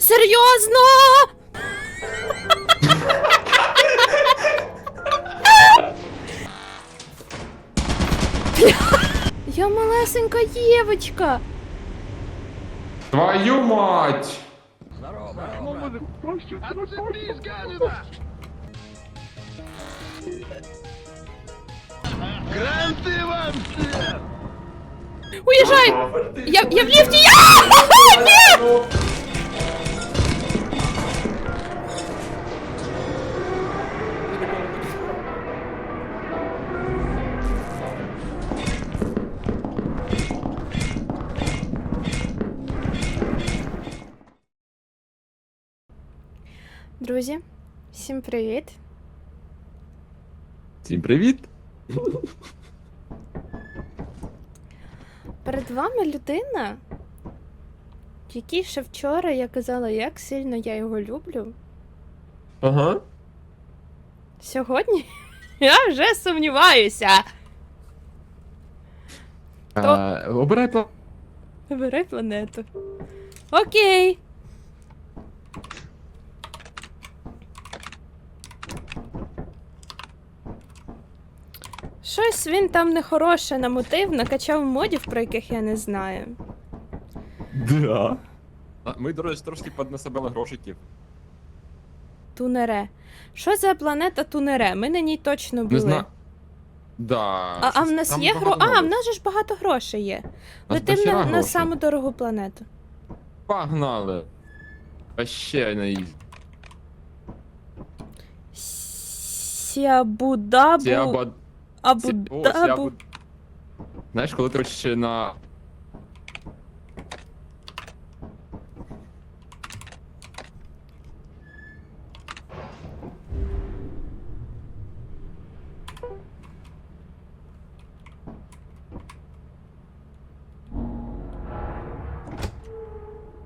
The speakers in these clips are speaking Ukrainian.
Серйозно? Я малесенька дівочка. Твою мать! Уїжджай! Я, я в ліфті! Я! Ні! Друзі, всім привіт! Всім привіт! Перед вами людина, якій ще вчора я казала, як сильно я його люблю. Ага. Сьогодні я вже сумніваюся. Е, обирай план. Вибирай планету. Окей. Щось він там нехороше намотив, накачав модів, про яких я не знаю. Да. Ми, до речі, трошки поднасобили грошиків. Тунере. Що за планета Тунере? Ми на ній точно Не були. знаю. Да. А, а в щось нас там є гро. багато А, в нас же ж багато грошей є. Нас Летим на, на грошей. саму дорогу планету. Погнали. А ще на із. Сіабудабу. Сіаба... Сі- О, Абудабу. Сіабу... Знаєш, коли ти ще на...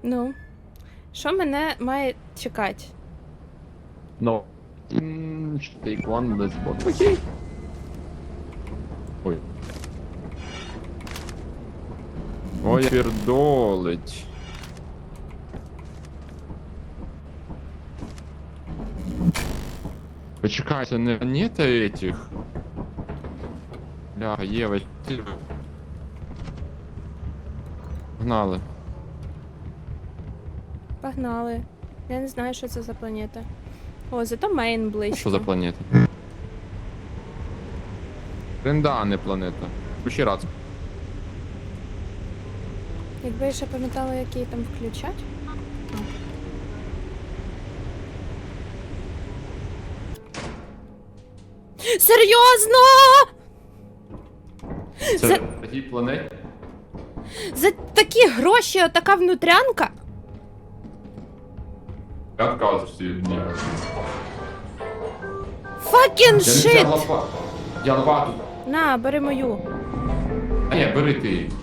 Ну. Що мене має чекати? No. Mm, should take one less bot. Окей. Ой. Ой, пердолить. Почекай, це не планета этих. Бля, Єва, ти... Погнали. Погнали. Я не знаю, що це за планета. О, зато Мейн близько. Що за планета? Ренда, а не планета. Включи раз. Якби я ще пам'ятала, як її там включать. Серйозно? Це За- на тій планеті? За такі гроші отака внутрянка? Я відказуюся від ні. Fucking Я не shit! взяв лопату. Я лопату. На, бери мою. А ні, бери ти. Оу.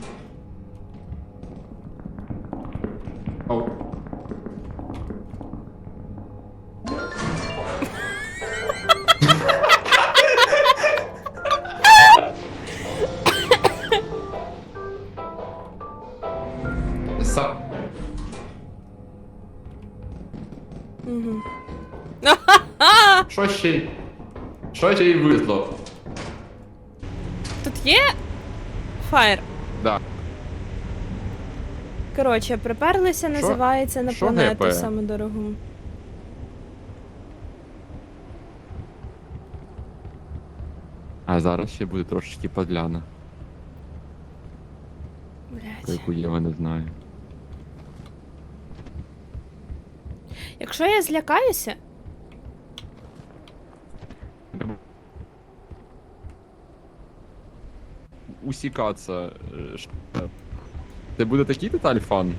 Що ще? Що ще й вийшло? Тут є фаєр. Да. Коротше, приперлися, називається на що планету гепає? саму дорогу. А зараз ще буде трошечки подляна. Блять. Яку Єва не знає. Якщо я злякаюся, Усікатися. е, ш- е. Це буде такий деталь фан?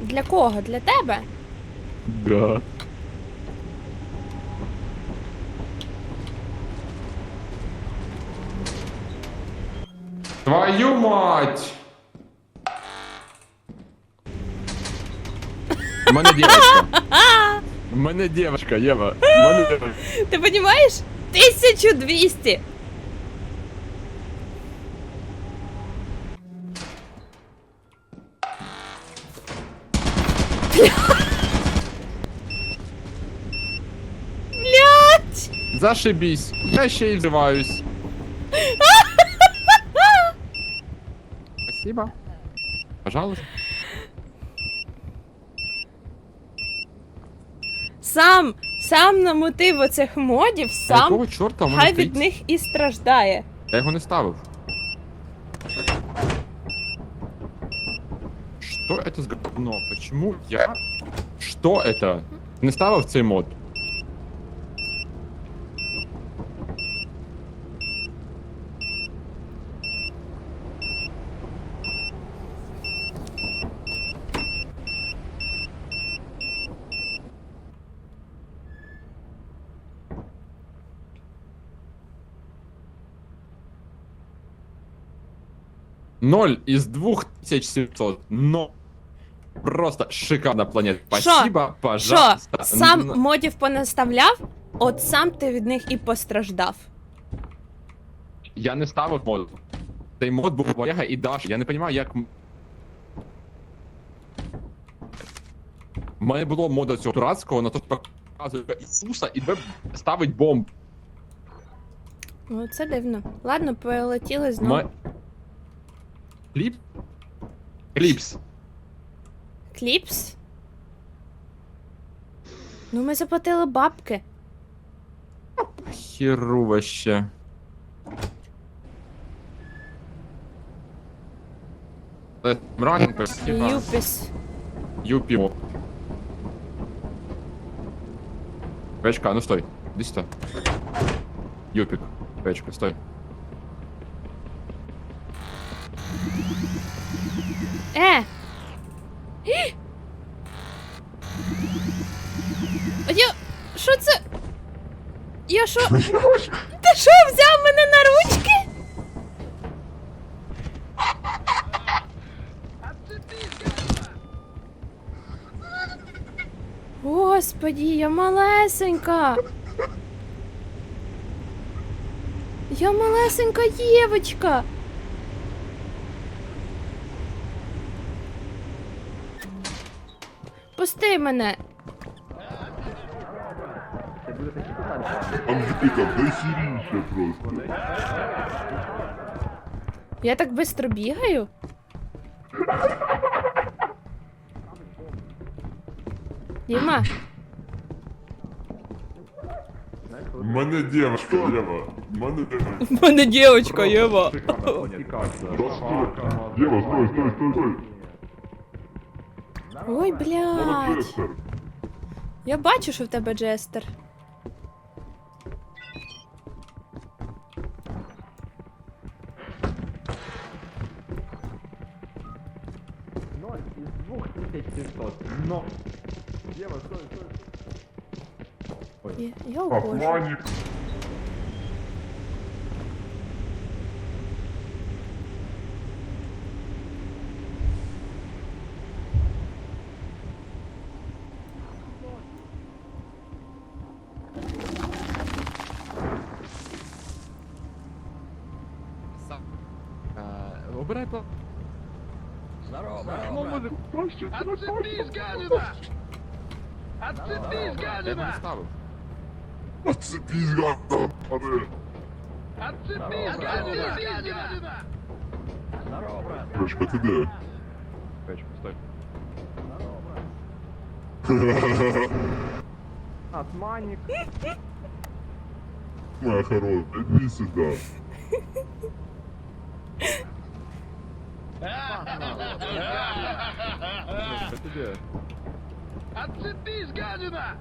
для кого? Для тебе? Да. Твою мать! У мене дівчинка. У мене дівчинка, Єва. У мене дівчинка. Ти розумієш? 1200! Зашибісь. Я ще й взриваюсь. Спасибо. Пожалуйста. Сам, сам на мотив оцих модів, А сам Якого чорта у мене хай стоїть? від них і страждає. Я його не ставив. Что это за говно? Почему я... Что это? Не ставив цей мод? Ноль из 2700. Но просто шикарно планета. Спасибо, Що? пожалуйста. Сам Н- модів понаставляв, от сам ти від них і постраждав. Я не ставив мод. Цей мод був у Олега і Даші. Я не розумію, як. м- У мене було мода цього дурацького, на то показує Ісуса і тебе ставить бомб. Ну, це дивно. Ладно, полетіли знову. Ма... Кліп? Кліпс. Кліпс? Ну, ми заплатили бабки. Херу вообще. Е, Мраненко, типа, Юпіс. Юпі. Печка, ну стой. Иди сюда. Юпик. Печка, стой. Е! А Я. Що це? Я що? Ти що, взяв мене на ручки? Господи, я малесенька. Я малесенька дівочка. Пусти мене. Анжеліка, дай сіріше просто. Я так быстро бігаю? Діма, У мене дівчинка, Єва. У мене дівчинка. в мене дівчинка Єва. Да стой. Єва, стой, стой, стой, стой. Ой, блядь. Я бачу, що в тебе джестер. Ноль из 2700. Но. Ева, стой, стой. Я, я ухожу. Обманник. Э, Убирай по... Отцепись, гадина! Отцепись, Я його не гадина! ставив. Отцепись, гадна, паде. Отцепись, гадина! гадина! Печка, ти де? Печка, стой. Отманник. Моя хороша, іди сюди. вообще? Отцепись, гадина!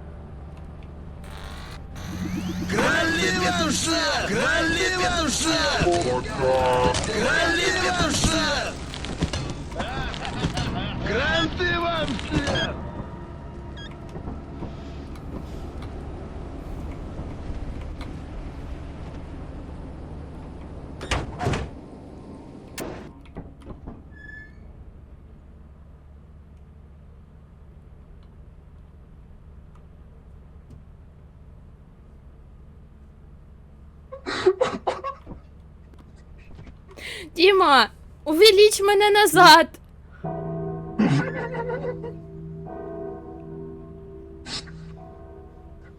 Кролига душа! Кролига душа! Кролига душа! Кранты вам всем! Діма, увеліч мене назад.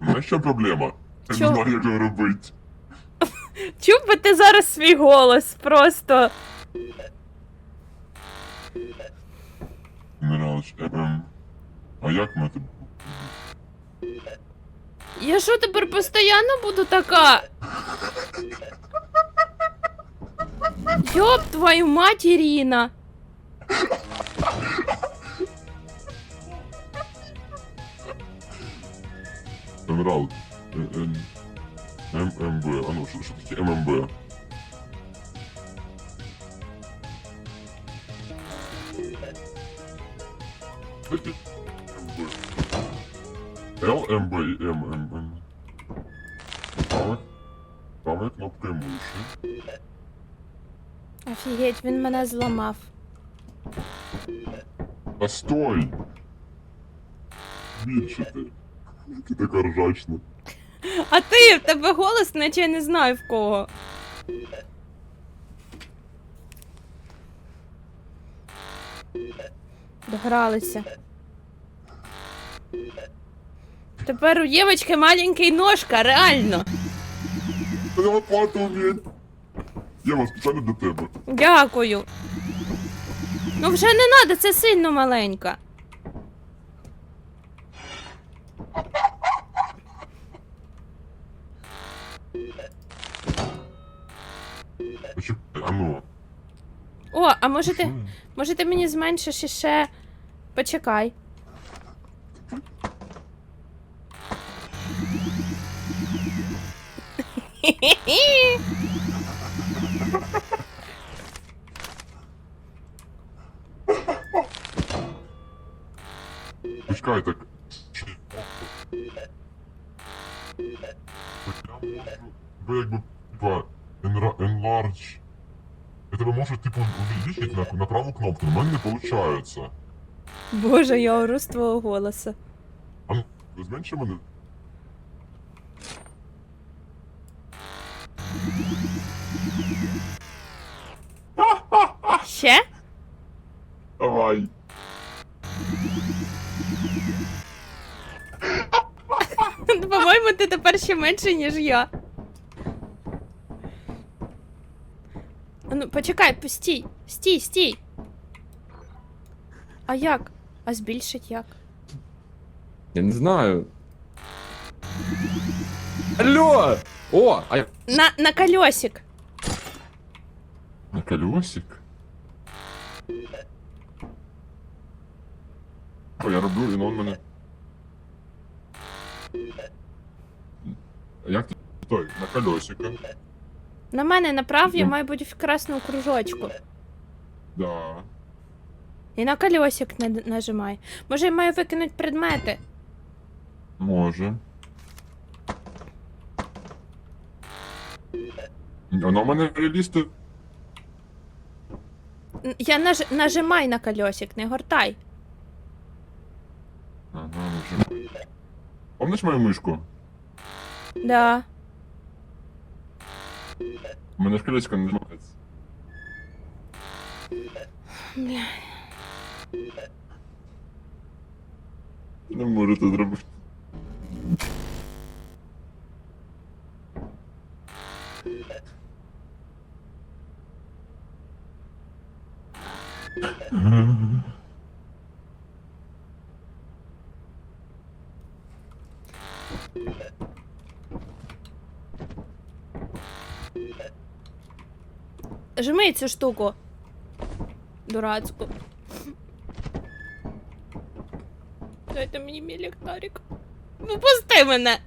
Знаєш, що проблема? Я не знаю, як його робити. Чув би ти зараз свій голос просто. Міналич, ем. А як ми тебе? Я що тепер постійно буду така? Йоп твою мать, Ірина. Емералд. Е, е, ММБ. А ну, що, що таке ММБ? Таке МБ. ЛМБ і МММ. Правою. Правою кнопкою миші. Офігеть, він мене зламав. А стой! Більше ти. Ти така ржачна. А ти, в тебе голос, наче я не знаю в кого. Догралися. Тепер у Євочки маленький ножка, реально. Мене лопату вміть. Єва, спеціально для тебе. Дякую. Ну вже не надо, це сильно маленька. А ну. О, а може ти, може ти мені зменшиш іще. Почекай. Почекай, так. Бо якби, типа, enlarge. Я тебе можу, типу, увеличити на, на праву кнопку, но в мене не виходить. Боже, я ору з твого голоса. А ну, зменши мене. Ще? Давай. По-моєму, ти тепер ще менше, ніж я. А Ну, почекай, постій. Стій, стій. А як? А збільшить як? Я не знаю. Алло! О, а я... На, на колесик. На колесик. О, я роблю, і он мене. Як ти? Стой, на колесика. На мене направ, я Ну. маю бути в красному кружочку. Да. І на колесик не нажимай. Може, я маю викинути предмети. Може. Воно в мене релісти. Н- Я наж... нажимай на колесик, не гортай. Помниш мою мишку? Да. У мене ж колесико не нажимається. Бля. Не можу це зробити. Жми цю штуку. Дурацьку. Дайте мені мій ліхтарик. Ну, мене.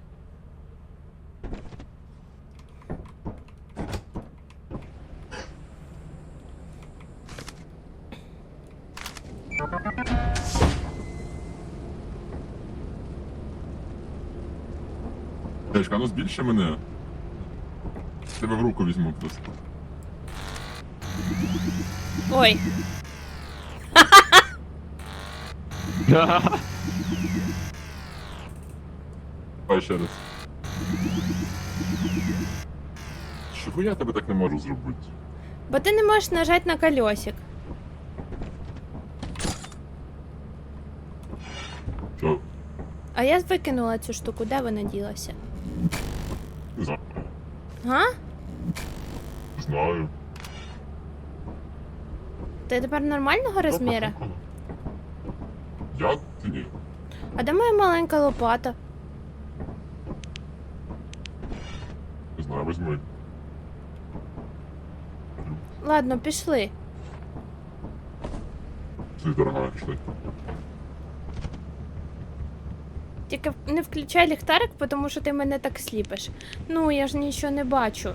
Дечка, ну збільши мене. Тебе в руку візьму просто. Ой, Давай ще раз. Чого я тебе так не можу зробити? бо ти не можеш нажати на колесик. Що? А я викинула цю штуку, де вона ділася? Не знаю. Га? Знаю. Ти тепер нормального розміру? Я ти ні. А де моя маленька лопата? Не знаю, візьми. Ладно, пішли. Це дорога пішли. Тільки не включай ліхтарик, тому що ти мене так сліпиш. Ну, я ж нічого не бачу.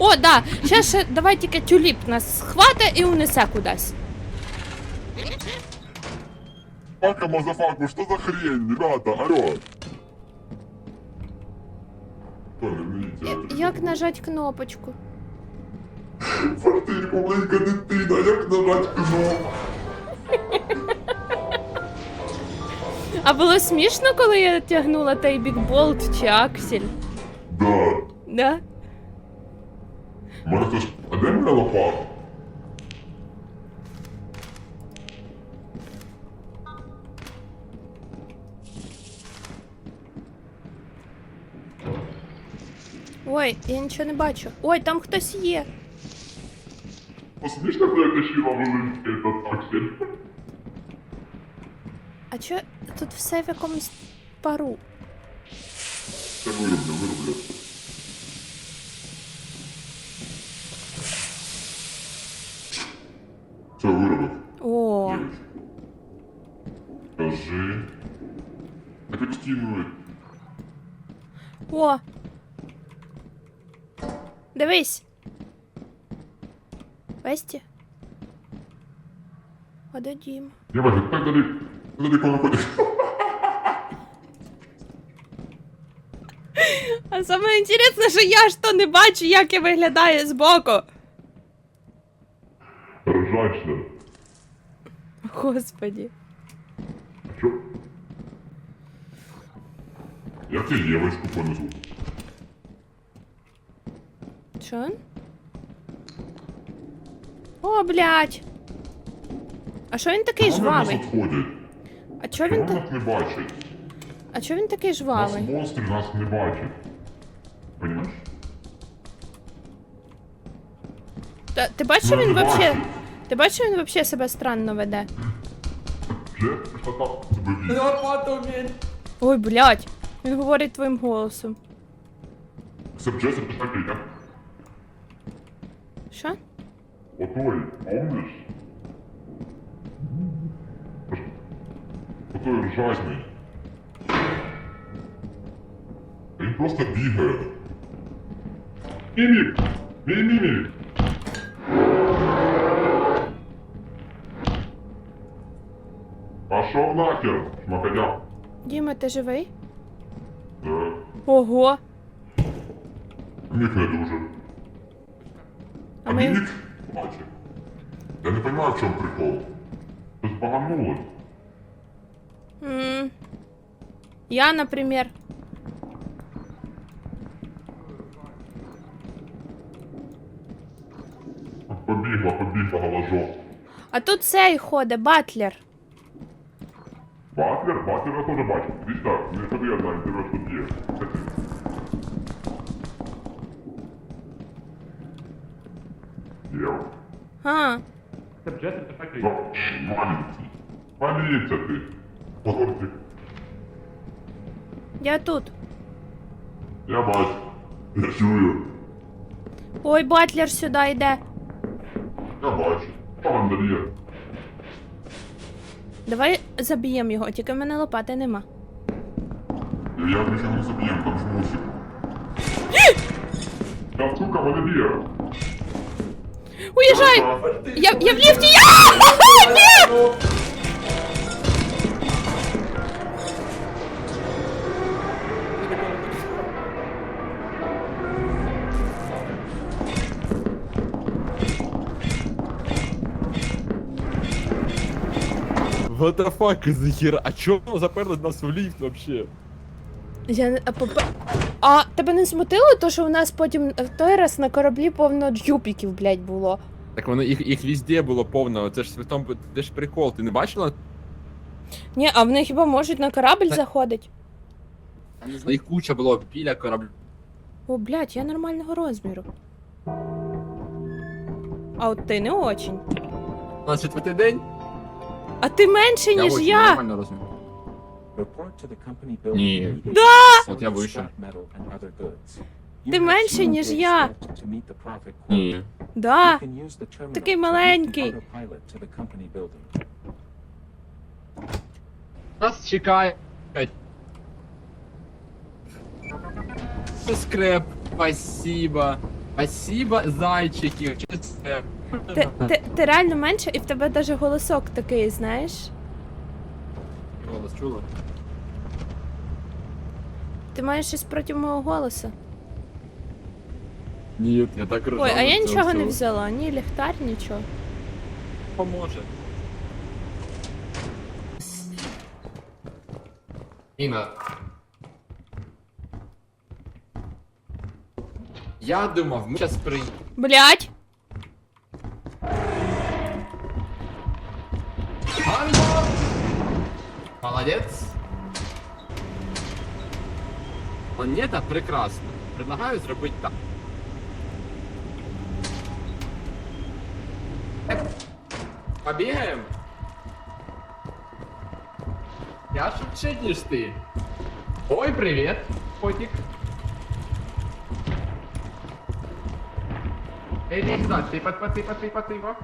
О, да! Ще ще давай тільки тюліп нас схвата і унесе кудись. Пака, мазафаку, что за хрень, ребята, алло? Як нажать кнопочку? Фартир, маленька дитина, як нажать кнопку? А було смішно, коли я тягнула той бікболт чи аксель? Да. Да? Мене хтось... А де моя лопата? Ой, я нічого не бачу. Ой, там хтось є. Посмішно, що я тащила великий этот аксель? А чо тут все в якомусь пару? Це вироблю, вироблю. Це виробив. О. Скажи. Скинули. о. Дивись. Весті. А де Дім? Девочка, так далеко, далеко не ходиш. А саме інтересне, що я ж то не бачу, як я виглядаю збоку. Господі. Чё? Як ти девочку понесу? Що? О, блядь. А що він такий нас жвавий? А чого він так? нас не бачать? А чого він такий Нас жвавий? монстри нас не бачать. Понимаешь? Та, ти бачиш, він вообще. Ти бачиш, він вообще себе странно веде? Лопату вмінь. Ой, блядь. Він говорить твоїм голосом. Це вже це такий, так? Що? Отой, помниш? Отой ржачний. Він просто бігає. Мімік! Мій мімік! Пошов нахер, шмакодяк. Діма, ти живий? Да. Ого. Мімік не дуже. А А ми- мімік? Бачить. Я не розумію, в чому прикол. Щось баганулось. м Я, наприклад. Побігла, побігла галажок. А тут цей ходить, батлер. Батлер? Батлер я теж бачу. Іди сюди, не ходи, я знаю, тебе тут є. Це ти. Єв. А, Це вже це. Ну. Маліться ти. Позорчик. я тут. Я бачу. Я чую. Ой, батлер сюди йде. Я бачу. Вам дає? Давай заб'ємо його, тільки в мене лопати нема. Я, я нічого заб'єм, там ж мусик. Та сука, мене б'є. Уїжджай! Я, я в ліфті! Я! Ні! What the fuck за хера? А чого заперли нас в ліфт вообще? Я не- а, попе- а тебе не смутило, то що у нас потім в той раз на кораблі повно джупіків, блядь, було. Так воно їх, їх везде було повно, це ж в тому, це ж прикол, ти не бачила? Ні, а вони хіба можуть на корабль Та- заходити? Я не знаю, їх куча було біля корабля. О, блядь, я нормального розміру. А от ти не очень. На четвертий день. А ти менше, ніж очень я. нормально розумію. Ні. Да! От я вище. Ти менше, ніж я. Ні. Да. Такий маленький. Нас чекає. Скреп, спасибо. Спасибо, зайчики. Чи це? Ти, ти, ти реально менше, і в тебе даже голосок такий, знаєш? Голос чула? Ти маєш щось проти мого голосу. Ні, я так ржав. Ой, а я від цього нічого не всього. взяла, ні ліхтар, нічого. Поможе. Іна. Я думав, ми зараз при... Блять! Ганго! Молодец. Планета прекрасна. Предлагаю зробити так. Побігаємо. Я швидше, ніж ти. Ой, привіт, котик. Иди сюда, типа, типа, типа, типа, типа.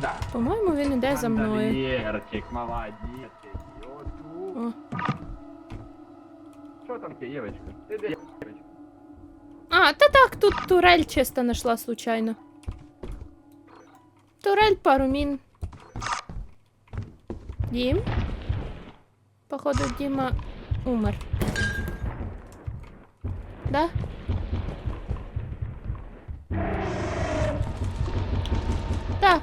Да. По-моєму, він іде за мною. Бандольерчик, молодец. О. Что там тебе, девочка? Ты где. А, та так, тут турель чисто нашла случайно. Турель пару мін. Дім? Походу, Діма умер. Да? Да.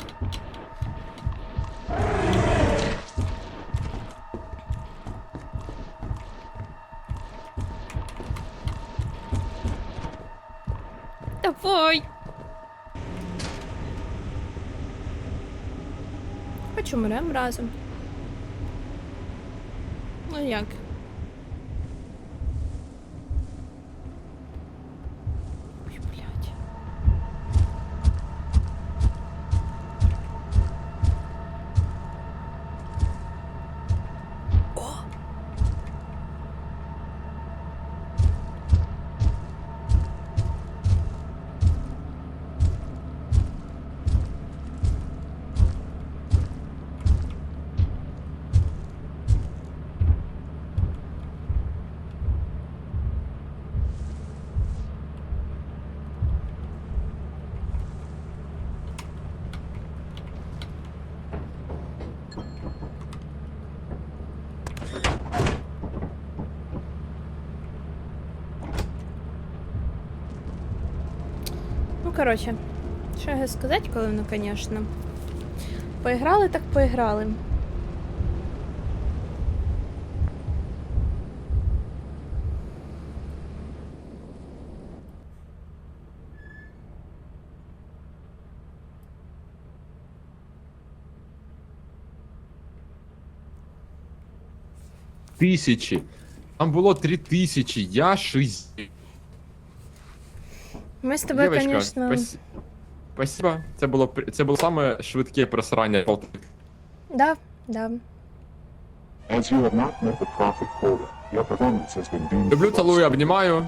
Давай. Хоч умрем разом. Ну як? Ой, блядь. О! Ну, коротше, що я сказати, коли ну, звісно. Поіграли, так поіграли. Тисячі. Там було три тисячі, я шість. Ми з тобою, Дівочка, звісно. спас- Спасибо. Це було при- це було саме швидке просрання. Да, да. As you have not met the profit quota, your performance has been deemed Люблю, цілую, обнімаю.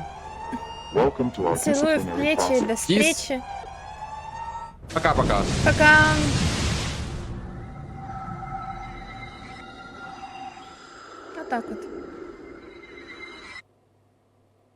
Welcome to our Цілую в disciplinary плечі, process. до встречи. Пока-пока. Пока. Отак от.